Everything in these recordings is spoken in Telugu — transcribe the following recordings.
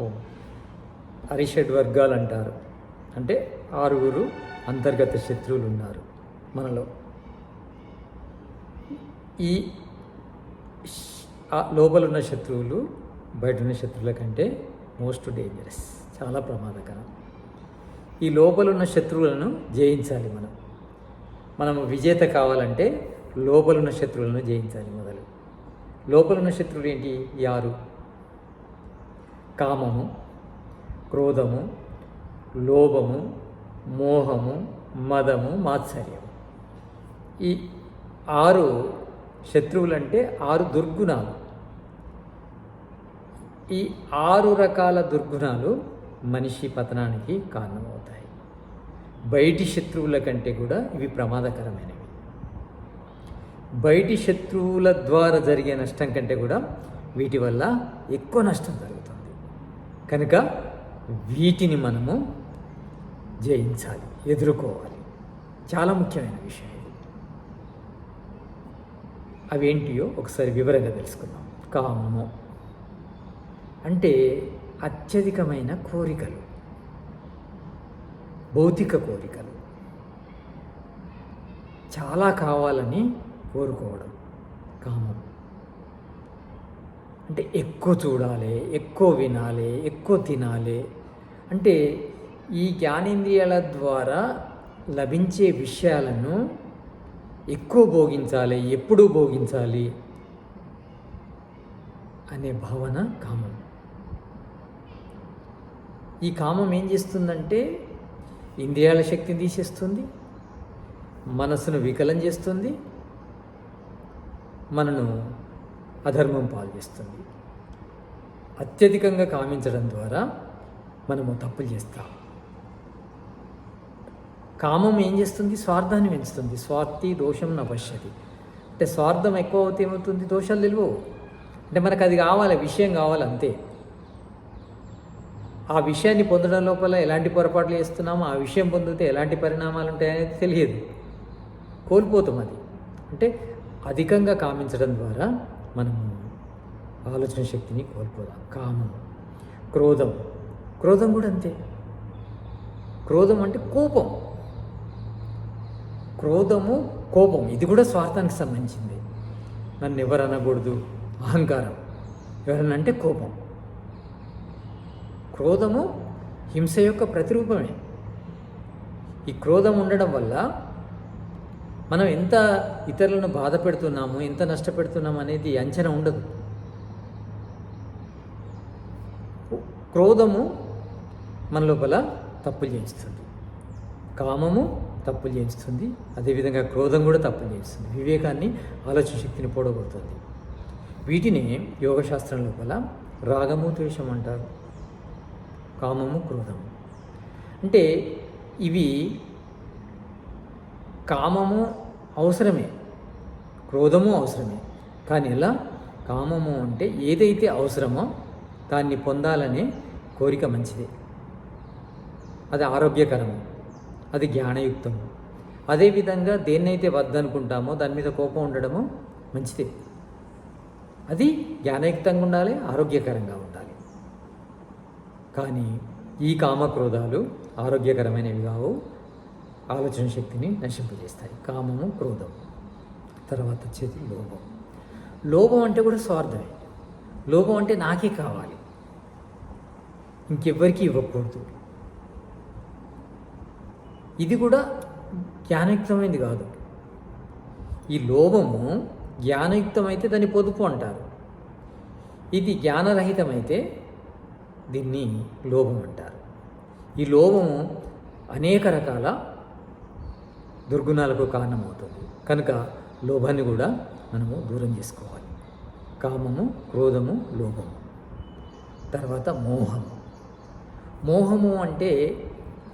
ఓ అరిషడ్ వర్గాలు అంటారు అంటే ఆరుగురు అంతర్గత శత్రువులు ఉన్నారు మనలో. ఈ లోపల ఉన్న శత్రువులు బయట ఉన్న శత్రువుల కంటే మోస్ట్ డేంజరస్ చాలా ప్రమాదకరం. ఈ లోపల ఉన్న శత్రువులను జయించాలి మనం. మనము విజేత కావాలంటే లోపల ఉన్న శత్రువులను జయించాలి మొదలు. లోపల ఉన్న శత్రువులు ఏంటి? ఈ ఆరు. కామము క్రోధము లోభము మోహము మదము మాత్సర్యము. ఈ ఆరు శత్రువులంటే ఆరు దుర్గుణాలు. ఈ ఆరు రకాల దుర్గుణాలు మనిషి పతనానికి కారణమవుతాయి. బయటి శత్రువుల కంటే కూడా ఇవి ప్రమాదకరమైనవి. బయటి శత్రువుల ద్వారా జరిగే నష్టం కంటే కూడా వీటి వల్ల ఎక్కువ నష్టం జరుగుతుంది. కనుక వీటిని మనము జయించాలి ఎదుర్కోవాలి. చాలా ముఖ్యమైన విషయం ఇది. అవేంటియో ఒకసారి వివరంగా తెలుసుకుందాం. కామము అంటే అత్యధికమైన కోరికలు భౌతిక కోరికలు. చాలా కావాలని కోరుకోవడం కామం. అంటే ఎక్కువ చూడాలి ఎక్కువ వినాలి ఎక్కువ తినాలి. అంటే ఈ జ్ఞానేంద్రియాల ద్వారా లభించే విషయాలను ఎక్కువ భోగించాలి ఎప్పుడు భోగించాలి అనే భావన కామం. ఈ కామం ఏం చేస్తుందంటే ఇంద్రియాల శక్తిని తీసేస్తుంది మనసును వికలం చేస్తుంది మనను అధర్మం పాల్చేస్తుంది. అత్యధికంగా కామించడం ద్వారా మనము తప్పులు చేస్తాం. కామం ఏం చేస్తుంది? స్వార్థాన్ని పెంచుతుంది. స్వార్థి దోషం నపశ్యతి. అంటే స్వార్థం ఎక్కువ అవుతే ఏమవుతుంది? దోషాలు తెలియవు. అంటే మనకు అది కావాలి విషయం కావాలి అంతే. ఆ విషయాన్ని పొందడం లోపల ఎలాంటి పొరపాట్లు చేస్తున్నామో ఆ విషయం పొందితే ఎలాంటి పరిణామాలు ఉంటాయనేది తెలియదు. కోల్పోతాం అది. అంటే అధికంగా కామించడం ద్వారా మనము ఆలోచన శక్తిని కోల్పోదాం. కామం క్రోధం. క్రోధం కూడా అంతే. క్రోధం అంటే కోపం. క్రోధము కోపం. ఇది కూడా స్వార్థానికి సంబంధించింది. నన్ను ఎవరు అనకూడదు? అహంకారం. ఎవరన్నా అంటే కోపం. క్రోధము హింస యొక్క ప్రతిరూపమే. ఈ క్రోధం ఉండడం వల్ల మనం ఎంత ఇతరులను బాధ పెడుతున్నాము ఎంత నష్టపెడుతున్నాము అనేది అంచనా ఉండదు. క్రోధము మన లోపల తప్పులు చేయిస్తుంది. కామము తప్పులు చేయిస్తుంది. అదేవిధంగా క్రోధం కూడా తప్పులు చేయిస్తుంది. వివేకాన్ని ఆలోచన శక్తిని పొడగొడుతుంది. వీటిని యోగశాస్త్రం లోపల రాగము ద్వేషం అంటారు. కామము క్రోధము. అంటే ఇవి కామము అవసరమే. క్రోధము అవసరమే. కానీ ఎలా? కామము అంటే ఏదైతే అవసరమో దాన్ని పొందాలనే కోరిక మంచిదే. అది ఆరోగ్యకరము. అది జ్ఞానయుక్తము. అదేవిధంగా దేన్నైతే వద్దనుకుంటామో దాని మీద కోపం ఉండడము మంచిదే. అది జ్ఞానయుక్తంగా ఉండాలి ఆరోగ్యకరంగా ఉండాలి. కానీ ఈ కామక్రోధాలు ఆరోగ్యకరమైనవి కావు. ఆలోచన శక్తిని నశింపజేస్తాయి. కామము క్రోధం తర్వాత వచ్చేది లోభం. లోభం అంటే కూడా స్వార్థమే. లోభం అంటే నాకే కావాలి. ఇంకెవ్వరికీ ఇవ్వకూడదు. ఇది కూడా జ్ఞానయుక్తమైనది కాదు. ఈ లోభము జ్ఞానయుక్తమైతే దాన్ని పొదుపు అంటారు. ఇది జ్ఞానరహితమైతే దీన్ని లోభం అంటారు. ఈ లోభము అనేక రకాల దుర్గుణాలకు కారణమవుతుంది. కనుక లోభాన్ని కూడా మనము దూరం చేసుకోవాలి. కామము క్రోధము లోభము. తర్వాత మోహము. మోహము అంటే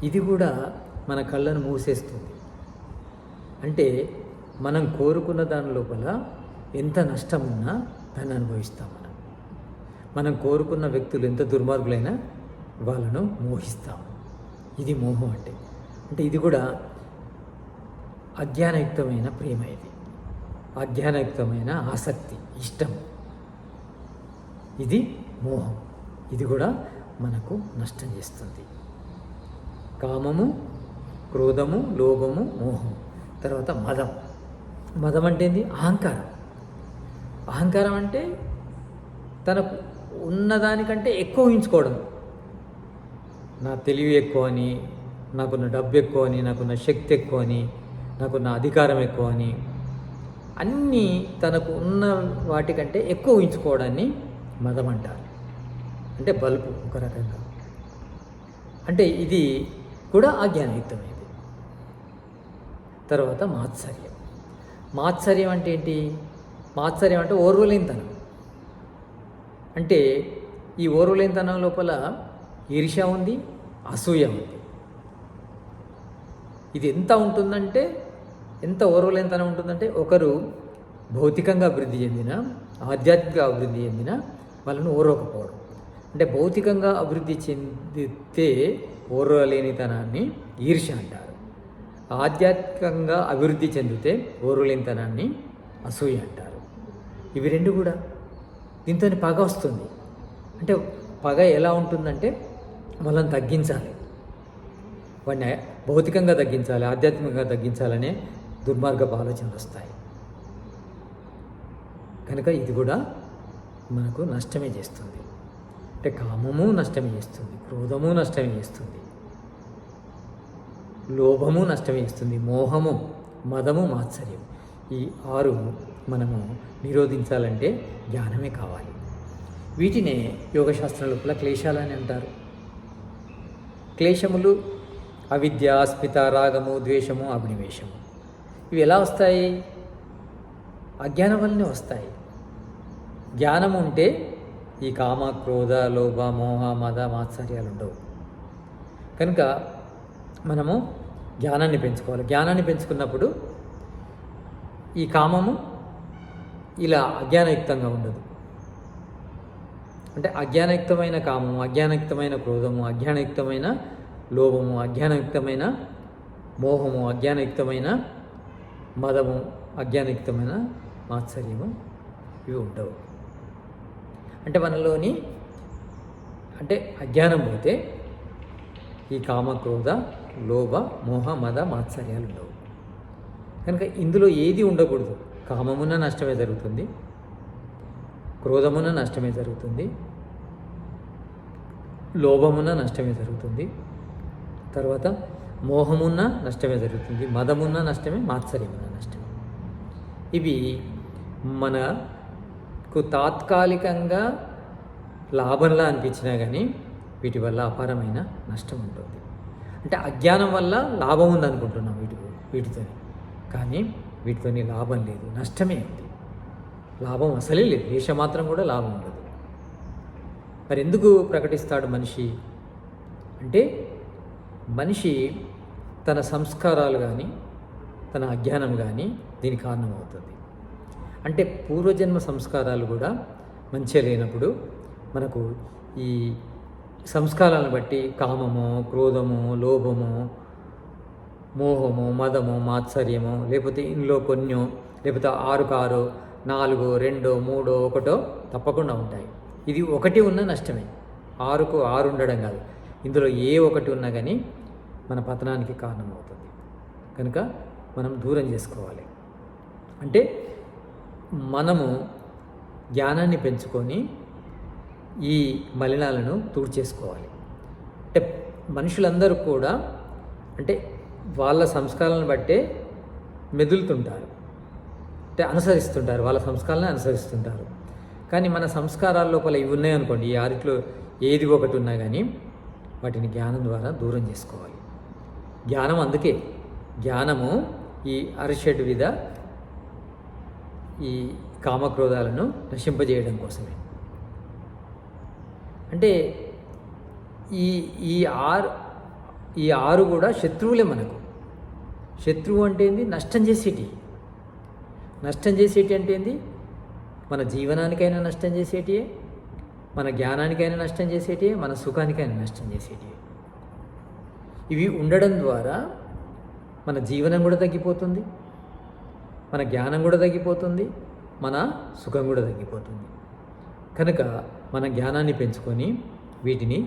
ఇది కూడా మన కళ్ళను మూసేస్తుంది. అంటే మనం కోరుకున్న దాని లోపల ఎంత నష్టం ఉన్నా దాన్ని అనుభవిస్తాం మనం. మనం కోరుకున్న వ్యక్తులు ఎంత దుర్మార్గులైనా వాళ్ళను మోహిస్తాం. ఇది మోహం అంటే. అంటే ఇది కూడా అజ్ఞానయుక్తమైన ప్రేమ ఇది. అజ్ఞానయుక్తమైన ఆసక్తి ఇష్టం. ఇది మోహం. ఇది కూడా మనకు నష్టం చేస్తుంది. కామము క్రోధము లోభము మోహము తర్వాత మదం. మదం అంటే ఏంది? అహంకారం. అహంకారం అంటే తనకు ఉన్నదానికంటే ఎక్కువ ఊహించుకోవడం. నా తెలివి ఎక్కువ అని నాకున్న డబ్బు ఎక్కువ అని నాకున్న శక్తి ఎక్కువ అని నాకున్న అధికారం ఎక్కువ అని అన్నీ తనకు ఉన్న వాటికంటే ఎక్కువ ఉంచుకోవడాన్ని మదం అంటారు అంటే బల్బు ఒక రకంగా. అంటే ఇది కూడా అజ్ఞానయుక్తమైంది తర్వాత మాత్సర్యం. మాత్సర్యం అంటే ఏంటి? మాత్సర్యం అంటే ఓర్వలేనితనం. అంటే ఈ ఓర్వలేనితనం లోపల ఈర్ష్య ఉంది అసూయ ఉంది. ఇది ఎంత ఉంటుందంటే ఎంత ఓర్వలేనితనం ఉంటుందంటే ఒకరు భౌతికంగా అభివృద్ధి చెందిన ఆధ్యాత్మిక అభివృద్ధి చెందిన వాళ్ళను ఓర్వకపోవడం. అంటే భౌతికంగా అభివృద్ధి చెందితే ఓర్వలేనితనాన్ని ఈర్ష అంటారు. ఆధ్యాత్మికంగా అభివృద్ధి చెందితే ఓర్వలేనితనాన్ని అసూయ అంటారు. ఇవి రెండు కూడా దీంతో పగ వస్తుంది. అంటే పగ ఎలా ఉంటుందంటే వాళ్ళని తగ్గించాలి. వాడిని భౌతికంగా తగ్గించాలి ఆధ్యాత్మికంగా తగ్గించాలనే దుర్మార్గపు ఆలోచనలు వస్తాయి. కనుక ఇది కూడా మనకు నష్టమే చేస్తుంది. అంటే కామము నష్టమే చేస్తుంది క్రోధము నష్టమే చేస్తుంది లోభము నష్టమే చేస్తుంది మోహము మదము మాత్సర్యం. ఈ ఆరు మనము నిరోధించాలంటే జ్ఞానమే కావాలి. వీటినే యోగశాస్త్రం లోపల క్లేశాలని అంటారు. క్లేశములు అవిద్య అస్మిత రాగము ద్వేషము అభినివేశము ఇవి ఎలా వస్తాయి? అజ్ఞానం వల్లనే వస్తాయి. జ్ఞానం ఉంటే ఈ కామ క్రోధ లోభ మోహ మద మాత్సర్యాలు ఉండవు. కనుక మనము జ్ఞానాన్ని పెంచుకోవాలి. జ్ఞానాన్ని పెంచుకున్నప్పుడు ఈ కామము ఇలా అజ్ఞానయుక్తంగా ఉండదు. అంటే అజ్ఞానయుక్తమైన కామము అజ్ఞానయుక్తమైన క్రోధము అజ్ఞానయుక్తమైన లోభము అజ్ఞానయుక్తమైన మోహము అజ్ఞానయుక్తమైన మదము అజ్ఞానయుక్తమైన మాత్సర్యము ఇవి ఉండవు. అంటే మనలోని అంటే అజ్ఞానం పోతే ఈ కామ క్రోధ లోభ మోహ మద మాత్సర్యాలు ఉండవు. కనుక ఇందులో ఏది ఉండకూడదు? కామమున నష్టమే జరుగుతుంది క్రోధమున నష్టమే జరుగుతుంది లోభమున నష్టమే జరుగుతుంది తర్వాత మోహమున్న నష్టమే జరుగుతుంది మదమున్న నష్టమే మాత్సర్యమున్న ఇవి మనకు తాత్కాలికంగా లాభంలా అనిపించినా కానీ వీటి వల్ల అపారమైన నష్టం ఉంటుంది. అంటే అజ్ఞానం వల్ల లాభం ఉంది అనుకుంటున్నాం వీటి వీటితో కానీ వీటితో లాభం లేదు నష్టమే ఉంది. లాభం అసలే లేదు దేశ మాత్రం కూడా లాభం ఉండదు. మరి ఎందుకు ప్రకటిస్తాడు మనిషి? అంటే మనిషి తన సంస్కారాలు కానీ తన అజ్ఞానం కానీ దీనికి కారణమవుతుంది. అంటే పూర్వజన్మ సంస్కారాలు కూడా మంచిగా లేనప్పుడు మనకు ఈ సంస్కారాలను బట్టి కామము క్రోధము లోభము మోహము మదము మాత్సర్యము లేకపోతే ఇందులో కొన్ని లేకపోతే ఆరు కారు నాలుగు రెండో మూడో ఒకటో తప్పకుండా ఉంటాయి. ఇది ఒకటి ఉన్న నష్టమే. ఆరుకు ఆరు ఉండడం కాదు. ఇందులో ఏ ఒకటి ఉన్నా కానీ మన పతనానికి కారణమవుతుంది. కనుక మనం దూరం చేసుకోవాలి. అంటే మనము జ్ఞానాన్ని పెంచుకొని ఈ మలినాలను తుడిచేసుకోవాలి అంటే మనుషులందరూ కూడా అంటే వాళ్ళ సంస్కారాలను బట్టే మెదులుతుంటారు. అంటే అనుసరిస్తుంటారు వాళ్ళ సంస్కారాలను అనుసరిస్తుంటారు. కానీ మన సంస్కారాల లోపల ఇవి ఉన్నాయనుకోండి ఈ ఆరిట్లో ఏది ఒకటి ఉన్నా కానీ వాటిని జ్ఞానం ద్వారా దూరం చేసుకోవాలి. జ్ఞానం అందుకే జ్ఞానము ఈ అరిషడ్ విధ ఈ కామక్రోధాలను నశింపజేయడం కోసమే. అంటే ఈ ఈ ఆరు ఈ ఆరు కూడా శత్రువులే మనకు. శత్రువు అంటే ఏంది? నష్టం చేసేటి. నష్టం చేసేటి అంటే ఏంది? మన జీవనానికైనా నష్టం చేసేటియే మన జ్ఞానానికైనా నష్టం చేసేటియే మన సుఖానికైనా నష్టం చేసేటియే. ఇవి ఉండడం ద్వారా మన జీవనం కూడా తగ్గిపోతుంది. మన జ్ఞానం కూడా తగ్గిపోతుంది మన సుఖం కూడా తగ్గిపోతుంది. కనుక మన జ్ఞానాన్ని పెంచుకొని వీటిని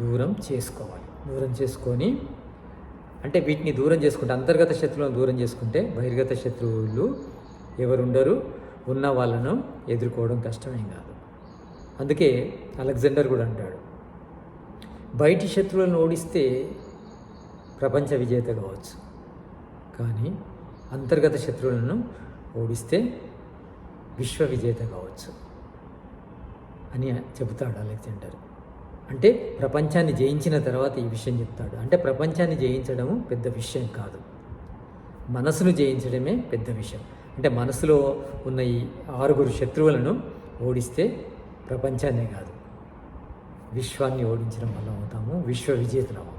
దూరం చేసుకోవాలి. దూరం చేసుకొని అంటే వీటిని దూరం చేసుకుంటే అంతర్గత శత్రువులను దూరం చేసుకుంటే బహిర్గత శత్రువులు ఎవరుండరు ఉన్న వాళ్ళను ఎదుర్కోవడం కష్టమేం కాదు. అందుకే అలెగ్జాండర్ కూడా అంటాడు బయటి శత్రువులను ఓడిస్తే ప్రపంచ విజేత కావచ్చు. కానీ అంతర్గత శత్రువులను ఓడిస్తే విశ్వ విజేత కావచ్చు అని చెబుతాడు అలెగ్జాండర్. అంటే ప్రపంచాన్ని జయించిన తర్వాత ఈ విషయం చెప్తాడు. అంటే ప్రపంచాన్ని జయించడము పెద్ద విషయం కాదు. మనసును జయించడమే పెద్ద విషయం. అంటే మనసులో ఉన్న ఈ ఆరుగురు శత్రువులను ఓడిస్తే ప్రపంచాన్నే కాదు. విశ్వాన్ని ఓడించడం వల్ల అవుతాము విశ్వ విజేతలం అవుతాము.